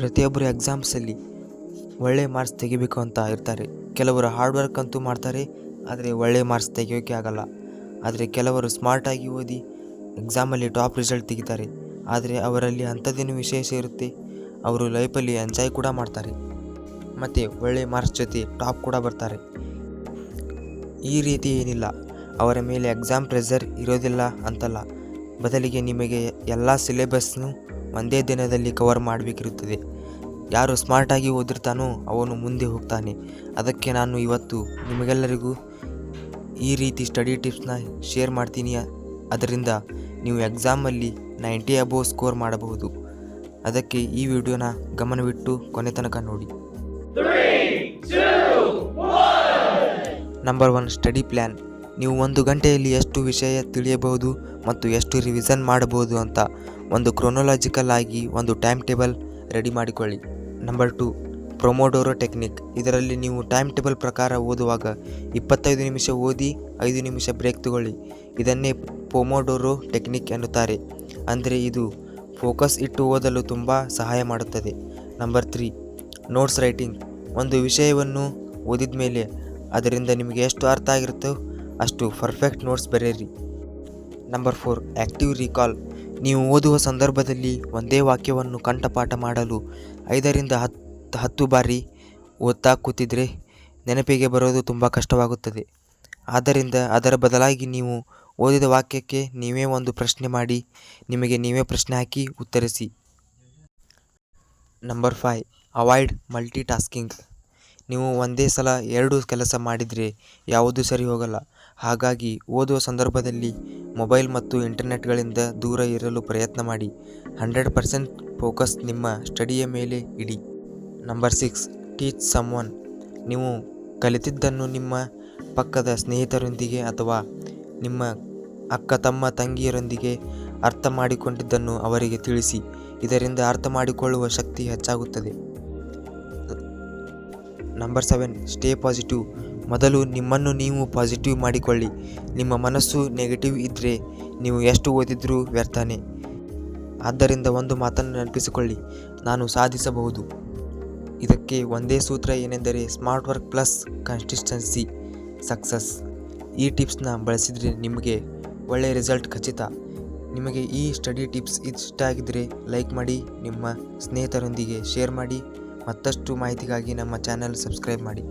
ಪ್ರತಿಯೊಬ್ಬರು ಎಕ್ಸಾಮ್ಸಲ್ಲಿ ಒಳ್ಳೆ ಮಾರ್ಕ್ಸ್ ತೆಗಿಬೇಕು ಅಂತ ಇರ್ತಾರೆ. ಕೆಲವರು ಹಾರ್ಡ್ ವರ್ಕ್ ಅಂತೂ ಮಾಡ್ತಾರೆ, ಆದರೆ ಒಳ್ಳೆ ಮಾರ್ಕ್ಸ್ ತೆಗಿಯೋಕ್ಕೆ ಆಗಲ್ಲ. ಆದರೆ ಕೆಲವರು ಸ್ಮಾರ್ಟಾಗಿ ಓದಿ ಎಕ್ಸಾಮಲ್ಲಿ ಟಾಪ್ ರಿಸಲ್ಟ್ ತೆಗಿತಾರೆ. ಆದರೆ ಅವರಲ್ಲಿ ಅಂಥದ್ದೇನು ವಿಶೇಷ ಇರುತ್ತೆ, ಅವರು ಲೈಫಲ್ಲಿ ಎಂಜಾಯ್ ಕೂಡ ಮಾಡ್ತಾರೆ. ಮತ್ತು ಒಳ್ಳೆ ಮಾರ್ಕ್ಸ್ ಜೊತೆ ಟಾಪ್ ಕೂಡ ಬರ್ತಾರೆ. ಈ ರೀತಿ ಏನಿಲ್ಲ, ಅವರ ಮೇಲೆ ಎಕ್ಸಾಮ್ ಪ್ರೆಸರ್ ಇರೋದಿಲ್ಲ ಅಂತಲ್ಲ. ಬದಲಿಗೆ ನಿಮಗೆ ಎಲ್ಲ ಸಿಲೆಬಸ್ನು ಒಂದೇ ದಿನದಲ್ಲಿ ಕವರ್ ಮಾಡಬೇಕಿರುತ್ತದೆ. ಯಾರು ಸ್ಮಾರ್ಟಾಗಿ ಓದಿರ್ತಾನೋ ಅವನು ಮುಂದೆ ಹೋಗ್ತಾನೆ. ಅದಕ್ಕೆ ನಾನು ಇವತ್ತು ನಿಮಗೆಲ್ಲರಿಗೂ ಈ ರೀತಿ ಸ್ಟಡಿ ಟಿಪ್ಸ್ನ ಶೇರ್ ಮಾಡ್ತೀನಿ. ಅದರಿಂದ ನೀವು ಎಕ್ಸಾಮಲ್ಲಿ ನೈಂಟಿ ಅಬೋವ್ ಸ್ಕೋರ್ ಮಾಡಬಹುದು. ಅದಕ್ಕೆ ಈ ವಿಡಿಯೋನ ಗಮನವಿಟ್ಟು ಕೊನೆ ತನಕ ನೋಡಿ. ನಂಬರ್ ಒನ್ ಸ್ಟಡಿ ಪ್ಲ್ಯಾನ್ ನೀವು ಒಂದು ಗಂಟೆಯಲ್ಲಿ ಎಷ್ಟು ವಿಷಯ ತಿಳಿಯಬಹುದು ಮತ್ತು ಎಷ್ಟು ರಿವಿಷನ್ ಮಾಡಬಹುದು ಅಂತ ಒಂದು ಕ್ರೊನೊಲಾಜಿಕಲ್ ಆಗಿ ಒಂದು ಟೈಮ್ ಟೇಬಲ್ ರೆಡಿ ಮಾಡಿಕೊಳ್ಳಿ. ನಂಬರ್ ಟು ಪ್ರೊಮೋಡೋರೋ ಟೆಕ್ನಿಕ್ ಇದರಲ್ಲಿ ನೀವು ಟೈಮ್ ಟೇಬಲ್ ಪ್ರಕಾರ ಓದುವಾಗ ಇಪ್ಪತ್ತೈದು ನಿಮಿಷ ಓದಿ, ಐದು ನಿಮಿಷ ಬ್ರೇಕ್ ತಗೊಳ್ಳಿ. ಇದನ್ನೇ ಪೊಮೋಡೋರೋ ಟೆಕ್ನಿಕ್ ಎನ್ನುತ್ತಾರೆ. ಅಂದರೆ ಇದು ಫೋಕಸ್ ಇಟ್ಟು ಓದಲು ತುಂಬ ಸಹಾಯ ಮಾಡುತ್ತದೆ. ನಂಬರ್ ತ್ರೀ ನೋಟ್ಸ್ ರೈಟಿಂಗ್ ಒಂದು ವಿಷಯವನ್ನು ಓದಿದ ಮೇಲೆ ಅದರಿಂದ ನಿಮಗೆ ಎಷ್ಟು ಅರ್ಥ ಆಗಿರುತ್ತೋ ಅಷ್ಟು ಪರ್ಫೆಕ್ಟ್ ನೋಟ್ಸ್ ಬರೆಯಿರಿ. ನಂಬರ್ ಫೋರ್ ಆ್ಯಕ್ಟಿವ್ ರೀಕಾಲ್ ನೀವು ಓದುವ ಸಂದರ್ಭದಲ್ಲಿ ಒಂದೇ ವಾಕ್ಯವನ್ನು ಕಂಠಪಾಠ ಮಾಡಲು ಐದರಿಂದ ಹತ್ತು ಹತ್ತು ಬಾರಿ ಓದ್ತಾ ಕೂತಿದ್ರೆ ನೆನಪಿಗೆ ಬರೋದು ತುಂಬ ಕಷ್ಟವಾಗುತ್ತದೆ. ಆದ್ದರಿಂದ ಅದರ ಬದಲಾಗಿ ನೀವು ಓದಿದ ವಾಕ್ಯಕ್ಕೆ ನೀವೇ ಒಂದು ಪ್ರಶ್ನೆ ಮಾಡಿ, ನಿಮಗೆ ನೀವೇ ಪ್ರಶ್ನೆ ಹಾಕಿ ಉತ್ತರಿಸಿ. Number five avoid multitasking ನೀವು ಒಂದೇ ಸಲ ಎರಡು ಕೆಲಸ ಮಾಡಿದರೆ ಯಾವುದೂ ಸರಿ ಹೋಗಲ್ಲ. ಹಾಗಾಗಿ ಓದುವ ಸಂದರ್ಭದಲ್ಲಿ ಮೊಬೈಲ್ ಮತ್ತು ಇಂಟರ್ನೆಟ್ಗಳಿಂದ ದೂರ ಇರಲು ಪ್ರಯತ್ನ ಮಾಡಿ. ಹಂಡ್ರೆಡ್ ಪರ್ಸೆಂಟ್ ಫೋಕಸ್ ನಿಮ್ಮ ಸ್ಟಡಿಯ ಮೇಲೆ ಇಡಿ. Number six, teach someone ನೀವು ಕಲಿತಿದ್ದನ್ನು ನಿಮ್ಮ ಪಕ್ಕದ ಸ್ನೇಹಿತರೊಂದಿಗೆ ಅಥವಾ ನಿಮ್ಮ ಅಕ್ಕ, ತಮ್ಮ, ತಂಗಿಯರೊಂದಿಗೆ ಅರ್ಥ ಮಾಡಿಕೊಂಡಿದ್ದನ್ನು ಅವರಿಗೆ ತಿಳಿಸಿ. ಇದರಿಂದ ಅರ್ಥ ಮಾಡಿಕೊಳ್ಳುವ ಶಕ್ತಿ ಹೆಚ್ಚಾಗುತ್ತದೆ. ನಂಬರ್ ಸೆವೆನ್ ಸ್ಟೇ ಪಾಸಿಟಿವ್ ಮೊದಲು ನಿಮ್ಮನ್ನು ನೀವು ಪಾಸಿಟಿವ್ ಮಾಡಿಕೊಳ್ಳಿ. ನಿಮ್ಮ ಮನಸ್ಸು ನೆಗೆಟಿವ್ ಇದ್ದರೆ ನೀವು ಎಷ್ಟು ಓದಿದ್ರೂ ವ್ಯರ್ಥನೆ. ಆದ್ದರಿಂದ ಒಂದು ಮಾತನ್ನು ನೆನಪಿಸಿಕೊಳ್ಳಿ. ನಾನು ಸಾಧಿಸಬಹುದು. ಇದಕ್ಕೆ ಒಂದೇ ಸೂತ್ರ ಏನೆಂದರೆ smart work plus consistency success ಈ ಟಿಪ್ಸ್ನ ಬಳಸಿದರೆ ನಿಮಗೆ ಒಳ್ಳೆಯ ರಿಸಲ್ಟ್ ಖಚಿತ. ನಿಮಗೆ ಈ ಸ್ಟಡಿ ಟಿಪ್ಸ್ ಇಷ್ಟ ಆಗಿದ್ದರೆ ಲೈಕ್ ಮಾಡಿ, ನಿಮ್ಮ ಸ್ನೇಹಿತರೊಂದಿಗೆ ಶೇರ್ ಮಾಡಿ. ಮತ್ತಷ್ಟು ಮಾಹಿತಿಗಾಗಿ ನಮ್ಮ ಚಾನೆಲ್ ಸಬ್ಸ್ಕ್ರೈಬ್ ಮಾಡಿ.